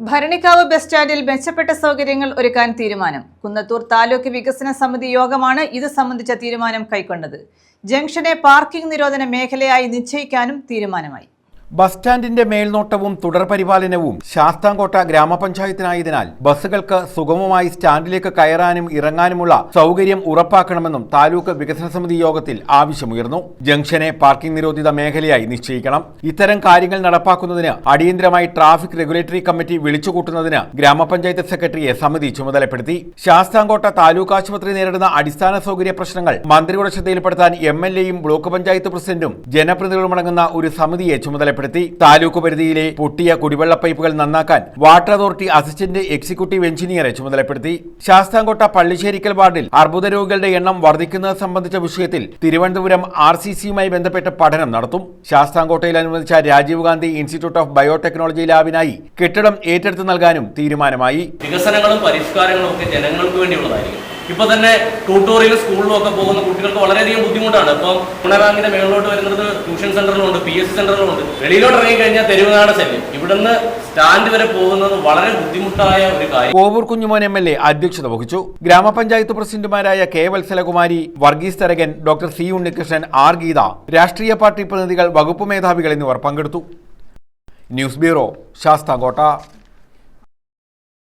Bharanikkavu bus സ്റ്റാൻഡിൽ മെച്ചപ്പെട്ട സൗകര്യങ്ങൾ ഒരുക്കാൻ തീരുമാനം. കുന്നത്തൂർ താലൂക്ക് വികസന സമിതി യോഗമാണ് ഇത് സംബന്ധിച്ച തീരുമാനം കൈക്കൊണ്ടത്. ജംഗ്ഷനെ പാർക്കിംഗ് നിരോധന മേഖലയായി നിശ്ചയിക്കാനും തീരുമാനമായി. ബസ് സ്റ്റാൻഡിന്റെ മേൽനോട്ടവും തുടർപരിപാലനവും ശാസ്താംകോട്ട ഗ്രാമപഞ്ചായത്തിനായതിനാൽ ബസ്സുകൾക്ക് സുഗമമായി സ്റ്റാൻഡിലേക്ക് കയറാനും ഇറങ്ങാനുമുള്ള സൗകര്യം ഉറപ്പാക്കണമെന്നും താലൂക്ക് വികസന സമിതി യോഗത്തിൽ ആവശ്യമുയർന്നു. ജംഗ്ഷനെ പാർക്കിംഗ് നിരോധിത മേഖലയായി നിശ്ചയിക്കണം. ഇത്തരം കാര്യങ്ങൾ നടപ്പാക്കുന്നതിന് അടിയന്തരമായി ട്രാഫിക് റെഗുലേറ്ററി കമ്മിറ്റി വിളിച്ചുകൂട്ടുന്നതിന് ഗ്രാമപഞ്ചായത്ത് സെക്രട്ടറിയെ സമിതി ചുമതലപ്പെടുത്തി. ശാസ്താംകോട്ട താലൂക്ക് ആശുപത്രി നേരിടുന്ന അടിസ്ഥാന സൗകര്യ പ്രശ്നങ്ങൾ മന്ത്രിയുടെ ശ്രദ്ധയിൽപ്പെടുത്താൻ എം ബ്ലോക്ക് പഞ്ചായത്ത് പ്രസിഡന്റും ജനപ്രതിനിധികളുമടങ്ങുന്ന ഒരു സമിതിയെ ചുമതലപ്പെടുത്തി. താലൂക്ക് പരിധിയിലെ പൊട്ടിയ കുടിവെള്ള പൈപ്പുകൾ നന്നാക്കാൻ വാട്ടർ അതോറിറ്റി അസിസ്റ്റന്റ് എക്സിക്യൂട്ടീവ് എഞ്ചിനീയറെ ചുമതലപ്പെടുത്തി. ശാസ്താംകോട്ട പള്ളിശ്ശേരിക്കൽ വാർഡിൽ അർബുദ രോഗികളുടെ എണ്ണം വർദ്ധിക്കുന്നത് സംബന്ധിച്ച വിഷയത്തിൽ തിരുവനന്തപുരം ആർ സി സിയുമായി ബന്ധപ്പെട്ട പഠനം നടത്തും. ശാസ്താംകോട്ടയിൽ അനുവദിച്ച Rajiv Gandhi institute of biotechnology ലാബിനായി കെട്ടിടം ഏറ്റെടുത്ത് നൽകാനും തീരുമാനമായി. വികസനങ്ങളും പരിഷ്കാരങ്ങളും ഒക്കെ ജനങ്ങൾക്ക് വേണ്ടിയുള്ളതായിരിക്കും. ഇപ്പൊ തന്നെ ട്യൂട്ടോറിയൽ സ്കൂളിലും ഒക്കെ പോകുന്ന കുട്ടികൾക്ക് വളരെയധികം ബുദ്ധിമുട്ടാണ്. ഇപ്പം ഗുണറാങ്കിന്റെ മേളിലോട്ട് വരുന്നത് ട്യൂഷൻ സെന്ററിലുണ്ട് പി എസ് സെന്ററിലുണ്ട് വെളിയിലോട്ട് ഇറങ്ങി കഴിഞ്ഞാൽ ശല്യം. ഇവിടുന്ന് സ്റ്റാൻഡ് വരെ പോകുന്നത് വളരെ ബുദ്ധിമുട്ടായ ഒരു കാര്യം. Kovoor Kunjumon M L A അധ്യക്ഷത വഹിച്ചു. ഗ്രാമപഞ്ചായത്ത് പ്രസിഡന്റുമാരായ K Valsalakumari Varghese Tharakan doctor C Unnikrishnan R Geetha രാഷ്ട്രീയ പാർട്ടി പ്രതിനിധികൾ വകുപ്പ് മേധാവികൾ എന്നിവർ പങ്കെടുത്തു. News bureau Sasthamkotta.